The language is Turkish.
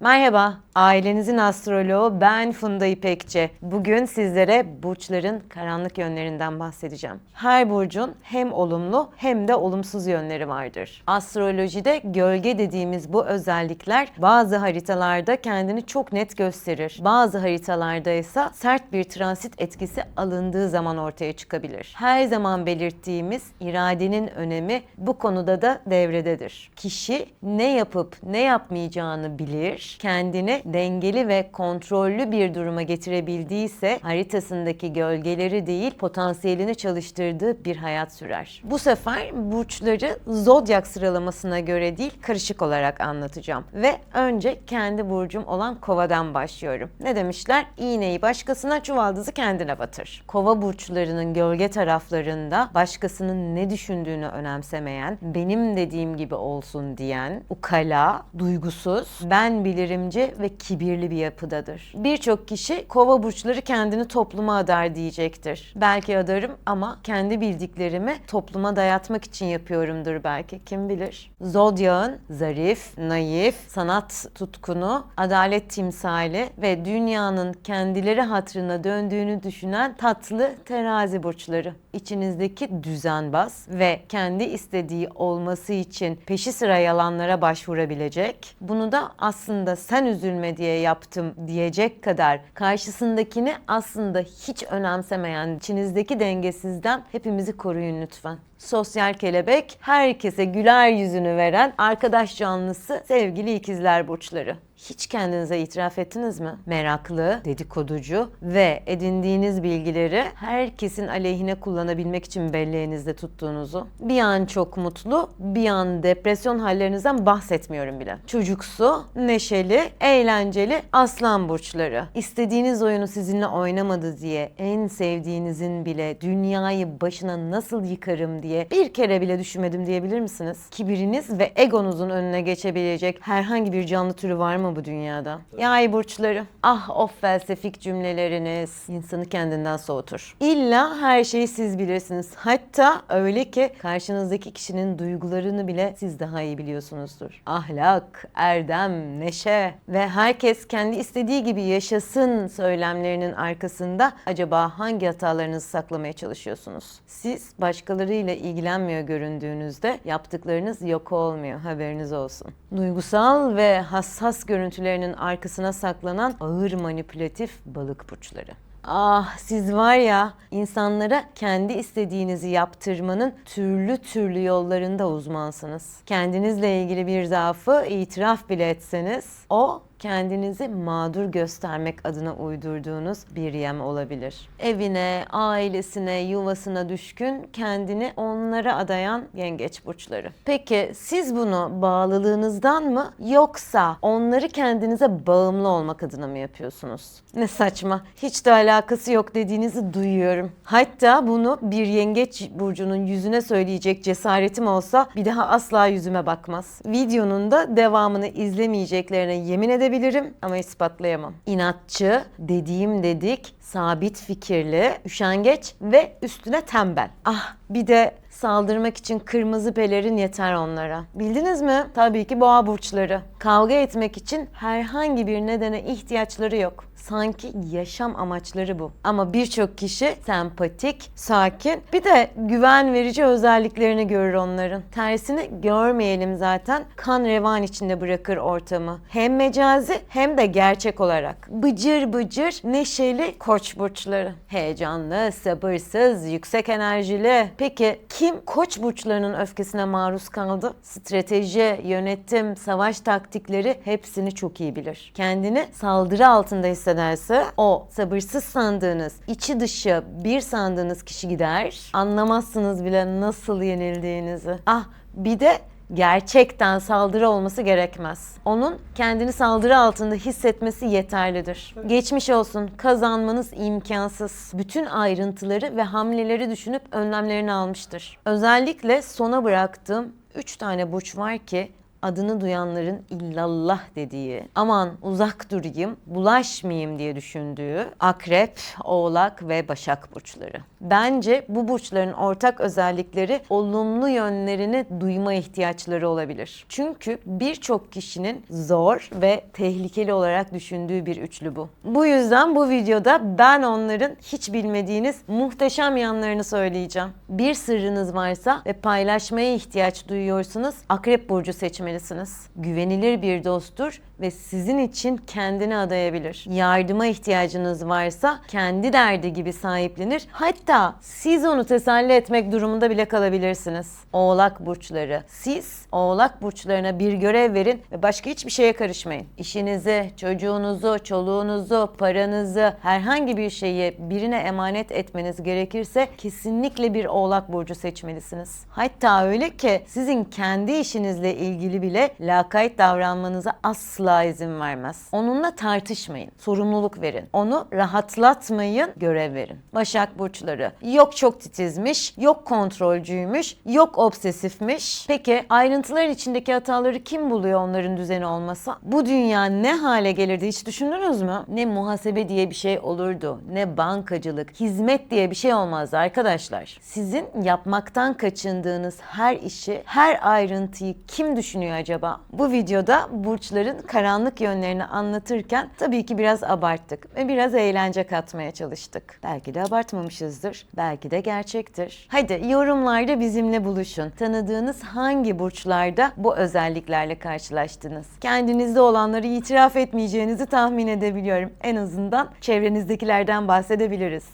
Merhaba, ailenizin astroloğu ben Funda İpekçi. Bugün sizlere burçların karanlık yönlerinden bahsedeceğim. Her burcun hem olumlu hem de olumsuz yönleri vardır. Astrolojide gölge dediğimiz bu özellikler bazı haritalarda kendini çok net gösterir. Bazı haritalarda ise sert bir transit etkisi alındığı zaman ortaya çıkabilir. Her zaman belirttiğimiz iradenin önemi bu konuda da devrededir. Kişi ne yapıp ne yapmayacağını bilir, kendini dengeli ve kontrollü bir duruma getirebildiyse haritasındaki gölgeleri değil potansiyelini çalıştırdığı bir hayat sürer. Bu sefer burçları zodyak sıralamasına göre değil karışık olarak anlatacağım. Ve önce kendi burcum olan kovadan başlıyorum. Ne demişler? İğneyi başkasına çuvaldızı kendine batır. Kova burçlarının gölge taraflarında başkasının ne düşündüğünü önemsemeyen, benim dediğim gibi olsun diyen, ukala, duygusuz, ben bilirimci ve kibirli bir yapıdadır. Birçok kişi kova burçları kendini topluma adar diyecektir. Belki adarım ama kendi bildiklerimi topluma dayatmak için yapıyorumdur belki. Kim bilir? Zodyağın zarif, naif, sanat tutkunu, adalet timsali ve dünyanın kendileri hatrına döndüğünü düşünen tatlı terazi burçları. İçinizdeki düzenbaz ve kendi istediği olması için peşi sıra yalanlara başvurabilecek, bunu da aslında sen üzülme diye yaptım diyecek kadar karşısındakini aslında hiç önemsemeyen içinizdeki dengesizden hepimizi koruyun lütfen. Sosyal kelebek, herkese güler yüzünü veren arkadaş canlısı sevgili ikizler burçları. Hiç kendinize itiraf ettiniz mi? Meraklı, dedikoducu ve edindiğiniz bilgileri herkesin aleyhine kullanabilmek için belleğinizde tuttuğunuzu. Bir an çok mutlu, bir an depresyon hallerinizden bahsetmiyorum bile. Çocuksu, neşeli, eğlenceli aslan burçları. İstediğiniz oyunu sizinle oynamadı diye en sevdiğinizin bile dünyayı başına nasıl yıkarım diye bir kere bile düşünmedim diyebilir misiniz? Kibiriniz ve egonuzun önüne geçebilecek herhangi bir canlı türü var mı bu dünyada? Yay burçları. Ah o felsefik cümleleriniz insanı kendinden soğutur. İlla her şeyi siz bilirsiniz. Hatta öyle ki karşınızdaki kişinin duygularını bile siz daha iyi biliyorsunuzdur. Ahlak, erdem, neşe ve herkes kendi istediği gibi yaşasın söylemlerinin arkasında acaba hangi hatalarınızı saklamaya çalışıyorsunuz? Siz başkalarıyla ilgilenmiyor göründüğünüzde yaptıklarınız yok olmuyor haberiniz olsun. Duygusal ve hassas görüntülerinin arkasına saklanan ağır manipülatif balık burçları. Ah siz var ya insanlara kendi istediğinizi yaptırmanın türlü türlü yollarında uzmansınız. Kendinizle ilgili bir zaafı itiraf bile etseniz o kendinizi mağdur göstermek adına uydurduğunuz bir yem olabilir. Evine, ailesine, yuvasına düşkün, kendini onlara adayan yengeç burçları. Peki siz bunu bağlılığınızdan mı yoksa onları kendinize bağımlı olmak adına mı yapıyorsunuz? Ne saçma, hiç de alakası yok dediğinizi duyuyorum. Hatta bunu bir yengeç burcunun yüzüne söyleyecek cesaretim olsa bir daha asla yüzüme bakmaz. Videonun da devamını izlemeyeceklerine yemin edebilirim ama ispatlayamam. İnatçı, dediğim dedik, sabit fikirli, üşengeç ve üstüne tembel. Ah bir de saldırmak için kırmızı pelerin yeter onlara. Bildiniz mi? Tabii ki boğa burçları. Kavga etmek için herhangi bir nedene ihtiyaçları yok. Sanki yaşam amaçları bu. Ama birçok kişi sempatik, sakin, bir de güven verici özelliklerini görür onların. Tersini görmeyelim zaten. Kan revan içinde bırakır ortamı. Hem mecazi hem de gerçek olarak. Bıcır bıcır, neşeli koç burçları. Heyecanlı, sabırsız, yüksek enerjili. Peki kim koç burçlarının öfkesine maruz kaldı? Strateji, yönetim, savaş taktikleri hepsini çok iyi bilir. Kendini saldırı altında hissederse o sabırsız sandığınız, içi dışı bir sandığınız kişi gider. Anlamazsınız bile nasıl yenildiğinizi. Ah bir de gerçekten saldırı olması gerekmez. Onun kendini saldırı altında hissetmesi yeterlidir. Geçmiş olsun, kazanmanız imkansız. Bütün ayrıntıları ve hamleleri düşünüp önlemlerini almıştır. Özellikle sona bıraktığım 3 tane burç var ki adını duyanların illallah dediği, aman uzak durayım, bulaşmayayım diye düşündüğü akrep, oğlak ve başak burçları. Bence bu burçların ortak özellikleri olumlu yönlerini duyma ihtiyaçları olabilir. Çünkü birçok kişinin zor ve tehlikeli olarak düşündüğü bir üçlü bu. Bu yüzden bu videoda ben onların hiç bilmediğiniz muhteşem yanlarını söyleyeceğim. Bir sırrınız varsa ve paylaşmaya ihtiyaç duyuyorsunuz, Akrep Burcu seçmelisiniz. Güvenilir bir dosttur ve sizin için kendini adayabilir. Yardıma ihtiyacınız varsa kendi derdi gibi sahiplenir. Hatta siz onu teselli etmek durumunda bile kalabilirsiniz. Oğlak burçları. Siz oğlak burçlarına bir görev verin ve başka hiçbir şeye karışmayın. İşinizi, çocuğunuzu, çoluğunuzu, paranızı, herhangi bir şeyi birine emanet etmeniz gerekirse kesinlikle bir oğlak burcu seçmelisiniz. Hatta öyle ki sizin kendi işinizle ilgili bile lakayt davranmanıza asla izin vermez. Onunla tartışmayın. Sorumluluk verin. Onu rahatlatmayın, görev verin. Başak burçları. Yok çok titizmiş, yok kontrolcüymüş, yok obsesifmiş. Peki ayrıntıların içindeki hataları kim buluyor onların düzeni olmasa? Bu dünya ne hale gelirdi hiç düşündünüz mü? Ne muhasebe diye bir şey olurdu, ne bankacılık, hizmet diye bir şey olmazdı arkadaşlar. Sizin yapmaktan kaçındığınız her işi, her ayrıntıyı kim düşünüyor acaba? Bu videoda burçların karanlık yönlerini anlatırken tabii ki biraz abarttık ve biraz eğlence katmaya çalıştık. Belki de abartmamışızdır, belki de gerçektir. Hadi yorumlarda bizimle buluşun. Tanıdığınız hangi burçlarda bu özelliklerle karşılaştınız? Kendinizde olanları itiraf etmeyeceğinizi tahmin edebiliyorum. En azından çevrenizdekilerden bahsedebiliriz.